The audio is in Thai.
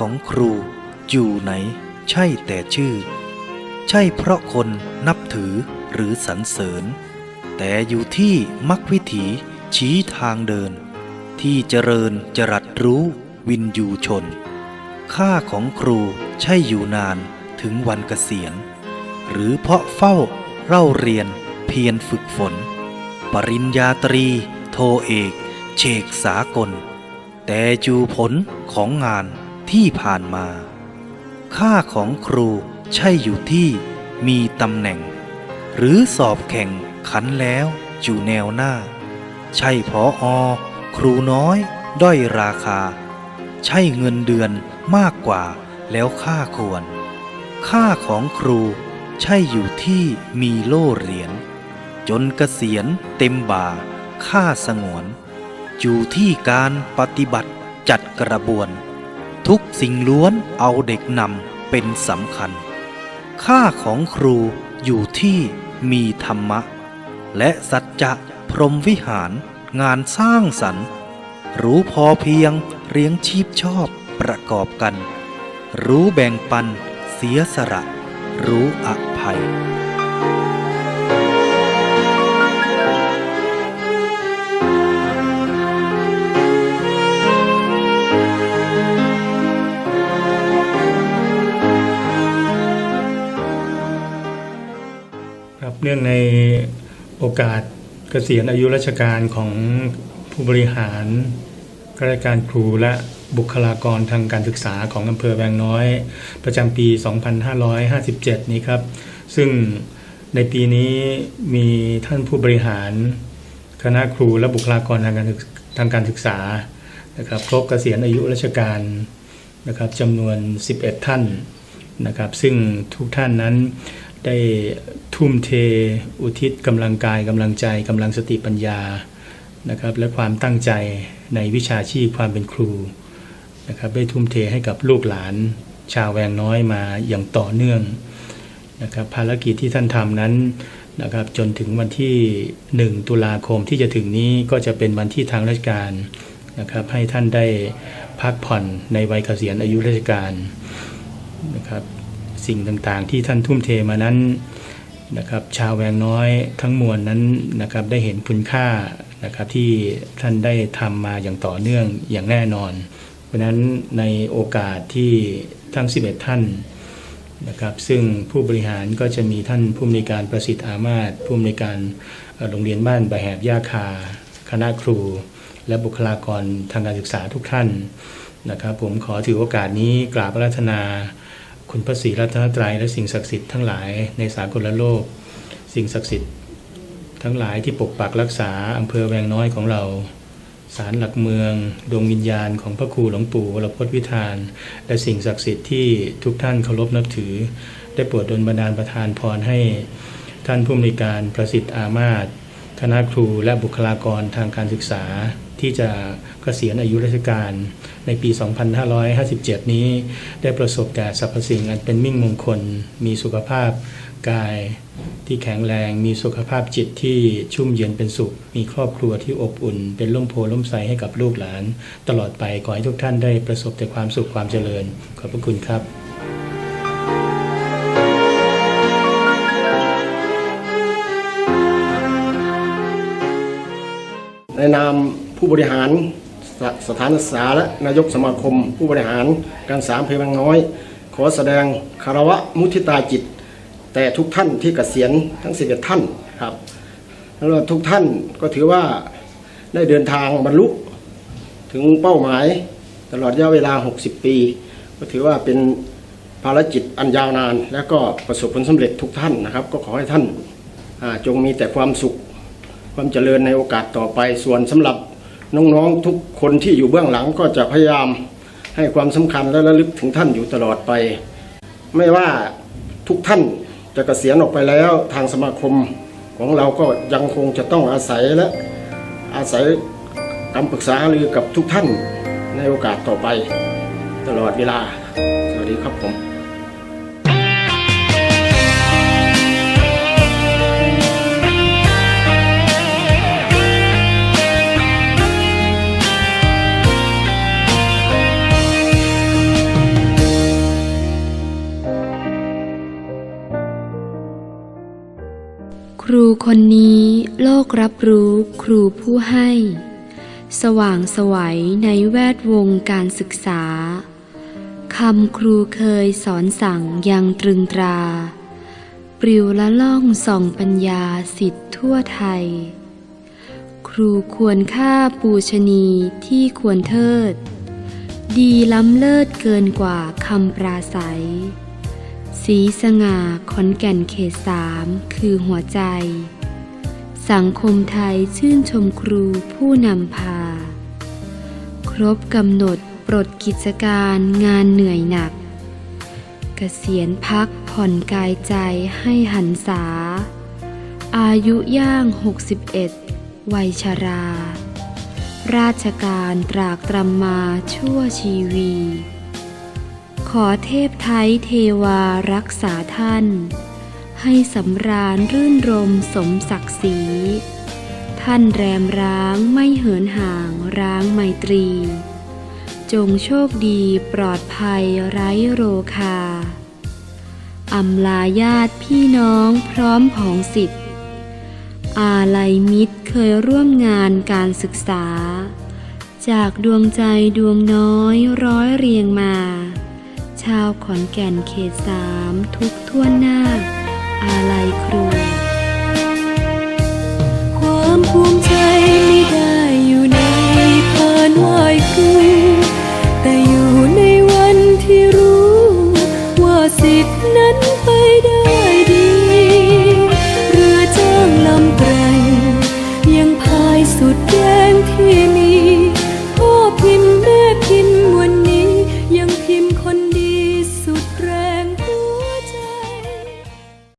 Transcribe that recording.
ของครูอยู่ไหน ใช่แต่ชื่อ ใช่เพราะคนนับถือหรือสรรเสริญ แต่อยู่ที่มักวิถีชี้ทางเดิน ที่เจริญจรัสรู้วินยูชน ค่าของครูใช่อยู่นานถึงวันเกษียณ หรือเพราะเฝ้าเล่าเรียนเพียรฝึกฝน ปริญญาตรี โทเอกเชกสากล แต่จูผลของงาน ที่ผ่านมา ค่าของครูใช่อยู่ที่มีตำแหน่ง หรือสอบแข่งขันแล้วอยู่แนวหน้า ใช่พออครูน้อย ด้อยราคา ใช่เงินเดือนมากกว่าแล้วค่าควร ค่าของครูใช่อยู่ที่มีโล่เหรียญจนเกษียณเต็มบ่า ค่าสงวน อยู่ที่การปฏิบัติจัดกระบวน ทุกสิ่งล้วนเอาเด็กนำเป็นสำคัญ ค่าของครูอยู่ที่มีธรรมะ และสัจจะพรมวิหารงานสร้างสรรค์ รู้พอเพียงเลี้ยงชีพชอบประกอบกัน รู้แบ่งปัน เสียสละ รู้อภัย ครับเนื่องในโอกาสเกษียณอายุราชการของผู้บริหารข้าราชการครูและบุคลากรทางการศึกษาของอำเภอแวงน้อย ประจำปี 2557 นี้ครับ ซึ่งในปีนี้มีท่านผู้บริหาร คณะครูและบุคลากรทางการศึกทางการศึกษานะครับครบเกษียณอายุราชการนะครับจำนวน 11 ท่านนะครับ ซึ่งทุกท่านนั้น ได้ทุ่มเทอุทิศกำลังกายกำลังใจกำลังสติปัญญานะครับและความตั้งใจในวิชาชีพความเป็นครูนะครับได้ทุ่มเทให้กับลูกหลานชาวแวงน้อยมาอย่างต่อเนื่องนะครับภารกิจที่ท่านทำนั้นนะครับจนถึงวันที่ 1 ตุลาคมที่จะถึงนี้ก็จะเป็นวันที่ทางราชการนะครับให้ท่านได้พักผ่อนในวัยเกษียณอายุราชการนะครับ สิ่งต่างๆ ที่ท่านทุ่มเทมานั้นนะครับชาวแวงน้อยทั้งมวลนั้นนะครับได้เห็นคุณค่านะครับที่ท่านได้ทำมาอย่างต่อเนื่องอย่างแน่นอน เพราะฉะนั้นในโอกาสที่ทั้ง 11 ท่านนะครับซึ่งผู้บริหารก็จะมีท่านผู้อำนการประสิทธิ์อามาศผู้อำนการโรงเรียนบ้านบะแหบย่าคา คณะครู และบุคลากรทางการศึกษาทุกท่านนะครับผมขอถือโอกาสนี้กราบราธนา คุณพระศรีรัตนตรัยและสิ่งศักดิ์สิทธิ์ทั้งหลายในสากลโลก สิ่งศักดิ์สิทธิ์ทั้งหลายที่ปกปักรักษาอำเภอแวงน้อยของเราศาลหลักเมืองดวงวิญญาณของพระครูหลวงปู่วรพจน์วิธาน และสิ่งศักดิ์สิทธิ์ที่ทุกท่านเคารพนับถือ ได้โปรดดลบันดาลประทานพรให้ท่านผู้อำนวยการประสิทธิ์อามาศคณะครูและบุคลากรทางการศึกษา ที่จะเกษียณอายุราชการในปี 2557 นี้ ได้ประสบแต่สรรพสิ่งอันเป็นมิ่งมงคล มีสุขภาพกายที่แข็งแรง มีสุขภาพจิตที่ชุ่มเย็นเป็นสุข มีครอบครัวที่อบอุ่น เป็นร่มโพล่มไทรให้กับลูกหลาน ตลอดไปขอให้ทุกท่านได้ประสบแต่ความสุขความเจริญ ขอบพระคุณครับในนาม ผู้บริหารสสถานศึกษาและนายกสมาคม ผู้บริหารการศึกษาอำเภอบางน้อย ขอแสดงคารวะมุทิตาจิต แต่ทุกท่านที่เกษียณทั้ง11ท่านครับแล้วทุกท่านก็ถือว่าได้เดินทางบรรลุถึงเป้าหมายตลอดระยะเวลา 60 ปี ก็ถือว่าเป็นภารกิจอันยาวนาน และก็ประสบผลสำเร็จทุกท่านนะครับ ก็ขอให้ท่านจงมีแต่ความสุข ความเจริญในโอกาสต่อไปส่วนสำหรับ น้องๆทุกคนที่อยู่เบื้องหลังก็จะพยายามให้ความสำคัญและระลึกถึงท่านอยู่ตลอดไป ไม่ว่าทุกท่านจะเกษียณออกไปแล้วทางสมาคมของเราก็ยังคงจะต้องอาศัยและอาศัยคำปรึกษาหรือกับทุกท่านในโอกาสต่อไปตลอดเวลา สวัสดีครับผม รูคนนี้โลกรับรู้ครูผู้ให้ สว่างสวัยในแวดวงการศึกษาคำครูเคยสอนสั่งยังตรึงตรา ปลิวละล่องส่องปัญญาสิทธิ์ทั่วไทย ครูควรค่าปูชนีที่ควรเทิด ดีล้ำเลิศเกินกว่าคำปราศัย สีสง่าขอนแก่นเขตสามคือหัวใจ สังคมไทยชื่นชมครูผู้นำพา ครบกำหนดปลดกิจการงานเหนื่อยหนัก เกษียณพักผ่อนกายใจให้หันษา อายุย่าง 61 วัยชรา ราชการตรากตรำมาชั่วชีวี ขอเทพไทยเทวารักษาท่าน ให้สำราญรื่นรมสมศักดิ์ศรี ท่านแรมร้างไม่เหินห่างร้างไมตรี จงโชคดีปลอดภัยไร้โรคาอำลาญาติพี่น้องพร้อมผองสิทธิ์อาลัยมิตรเคยร่วมงานการศึกษา จากดวงใจดวงน้อยร้อยเรียงมา ชาวขอนแก่นเขตสามทุกทั่วหน้า อาลัยครู